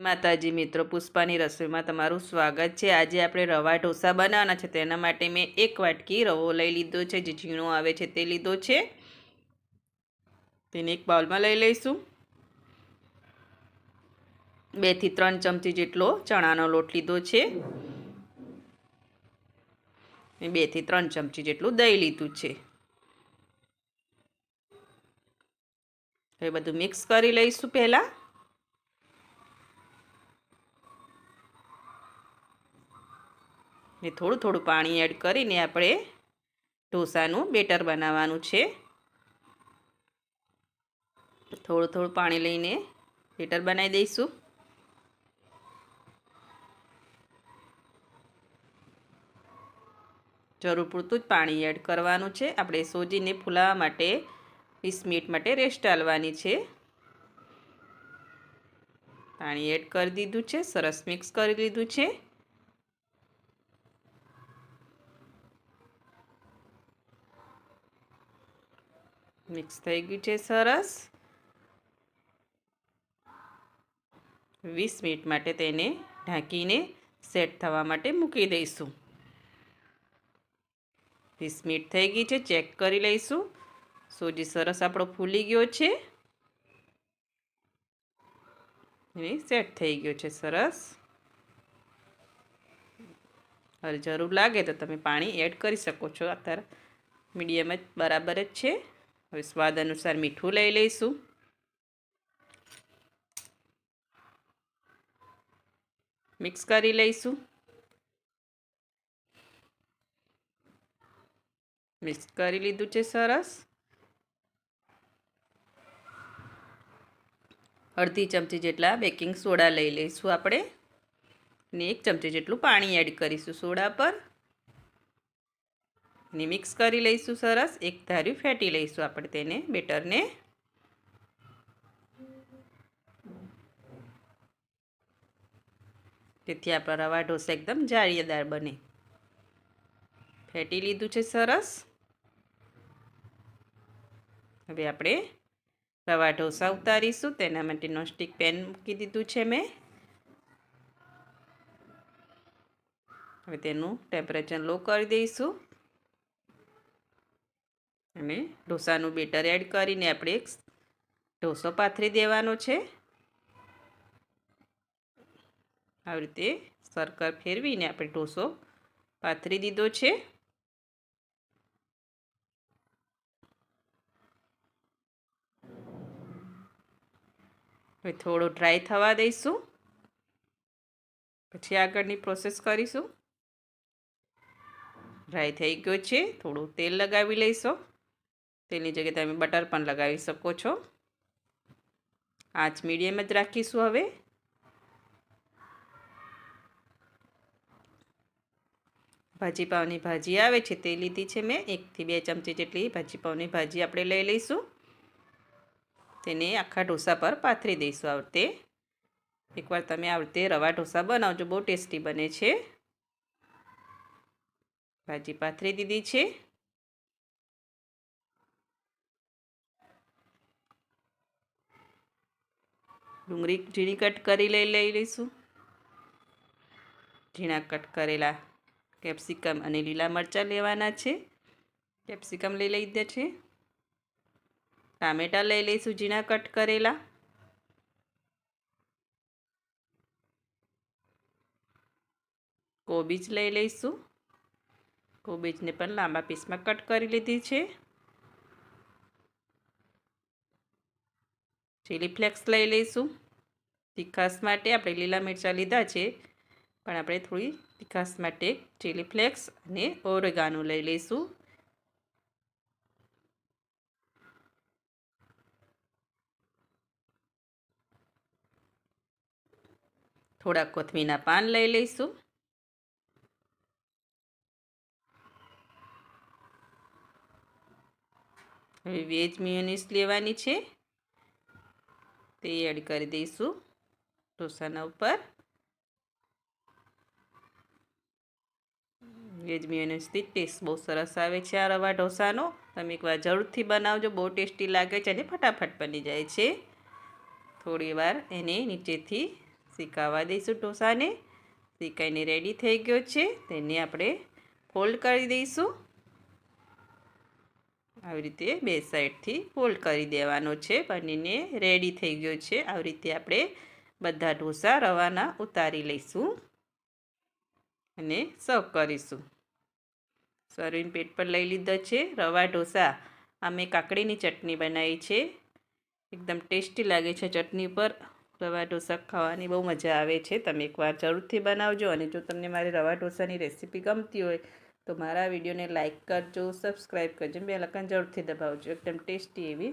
માતાજી, મિત્રો, પુષ્પાની રસોઈમાં તમારું સ્વાગત છે. આજે આપણે રવા ઢોસા બનાવવાના છે. તેના માટે મેં એક વાટકી રવો લઈ લીધો છે. જે ઝીણો આવે છે તે લીધો છે. તેને એક બાઉલમાં લઈ લઈશું. બેથી ત્રણ ચમચી જેટલો ચણાનો લોટ લીધો છે. બેથી ત્રણ ચમચી જેટલું દહીં લીધું છે. હવે બધું મિક્સ કરી લઈશું પહેલાં. ને થોડું થોડું પાણી એડ કરીને આપણે ઢોસાનું બેટર બનાવવાનું છે. થોડું થોડું પાણી લઈને બેટર બનાવી દઈશું. જરૂર પૂરતું જ પાણી એડ કરવાનું છે. આપણે સોજીને ફૂલાવા માટે વીસ મિનિટ માટે રેસ્ટ આલવાની છે. પાણી એડ કરી દીધું છે. સરસ મિક્સ કરી લીધું છે. મિક્સ થઈ ગયું છે સરસ. વીસ મિનિટ માટે તેને ઢાંકીને સેટ થવા માટે મૂકી દઈશું. વીસ મિનિટ થઈ ગઈ છે ચેક કરી લઈશું. સોજી સરસ આપણો ફૂલી ગયો છે. અને સેટ થઈ ગયો છે, સરસ. હવે જરૂર લાગે તો તમે પાણી એડ કરી શકો છો. અત્યારે મીડિયમ જ બરાબર જ છે. હવે સ્વાદ અનુસાર મીઠું લઈ લઈશું. મિક્સ કરી લઈશું. મિક્સ કરી લીધું છે સરસ. અડધી ચમચી જેટલા બેકિંગ સોડા લઈ લઈશું આપણે. ને એક ચમચી જેટલું પાણી એડ કરીશું સોડા પર. ને મિક્સ કરી લઈશું સરસ. એક ધાર્યું ફેટી લઈશું આપણે તેને, બેટરને. તેથી આપણા રવા ઢોસા એકદમ જાળીદાર બને. ફેટી લીધું છે સરસ. હવે આપણે રવા ઢોસા ઉતારીશું. તેના માટે નોનસ્ટિક પેન મૂકી દીધું છે મેં. હવે તેનું ટેમ્પરેચર લો કરી દઈશું. અને ઢોસાનું બેટર એડ કરીને આપણે એક ઢોસો પાથરી દેવાનો છે. આવી રીતે સર્કલ ફેરવીને આપણે ઢોસો પાથરી દીધો છે. હવે થોડો ડ્રાય થવા દઈશું. પછી આગળની પ્રોસેસ કરીશું. ડ્રાય થઈ ગયો છે. થોડું તેલ લગાવી લઈશું. તેલની જગ્યાએ તમે બટર પણ લગાવી શકો છો. આંચ મીડિયમ જ રાખીશું હવે. ભાજીપાવની ભાજી આવે છે તે લીધી છે મેં. એકથી બે ચમચી જેટલી ભાજીપાવની ભાજી આપણે લઈ લઈશું. તેને આખા ઢોસા પર પાથરી દઈશું આ એકવાર તમે આ રવા ઢોસા બનાવજો, બહુ ટેસ્ટી બને છે. ભાજી પાથરી દીધી છે. ડુંગળી ઝીણી કટ કરી લઈ લઈ લઈશું. ઝીણા કટ કરેલા કેપ્સિકમ અને લીલા મરચાં લેવાના છે. કેપ્સિકમ લઈ લીધા છે. ટામેટાં લઈ લઈશું ઝીણા કટ કરેલા. કોબીજ લઈ લઈશું. કોબીજને પણ લાંબા પીસમાં કટ કરી લીધી છે. ચીલી ફ્લેક્સ લઈ લઈશું. તીખાસ માટે આપણે લીલા મરચાં લીધા છે. પણ આપણે થોડી તીખાસ માટે ચીલી ફ્લેક્સ અને ઓરેગાનું લઈ લઈશું. થોડા કોથમીના પાન લઈ લઈશું. હવે વેજ મિયોનીસ લેવાની છે. તે એડ કરી દઈશું ઢોસાના ઉપર. વેજ મિયોનીસથી ટેસ્ટ બહુ સરસ આવે છે આ રવા ઢોસાનો. તમે એકવાર જરૂરથી બનાવજો, બહુ ટેસ્ટી લાગે છે અને ફટાફટ બની જાય છે. થોડી વાર એને નીચેથી શીકાવા દઈશું ઢોસાને. શીકાઈને રેડી થઈ ગયો છે. તેને આપણે ફોલ્ડ કરી દઈશું. આવી રીતે બે સાઈડથી ફોલ્ડ કરી દેવાનો છે. બનીને રેડી થઈ ગયો છે. આવી રીતે આપણે બધા ઢોસા રવાના ઉતારી લઈશું અને સર્વ કરીશું. સર્વિંગ પેટ પર લઈ લીધો છે. રવા ઢોસા અમે કાકડીની ચટણી બનાવી છે. એકદમ ટેસ્ટી લાગે છે ચટણી પર રવા ઢોસા ખાવાની બહુ મજા આવે છે. તમે એકવાર જરૂરથી બનાવજો અને જો તમને મારી રવા ઢોસાની રેસીપી ગમતી હોય તો મારા વિડીયોને લાઇક કરજો સબસ્ક્રાઈબ કરજો બે લખન જરૂરથી દબાવજો. એકદમ ટેસ્ટી એવી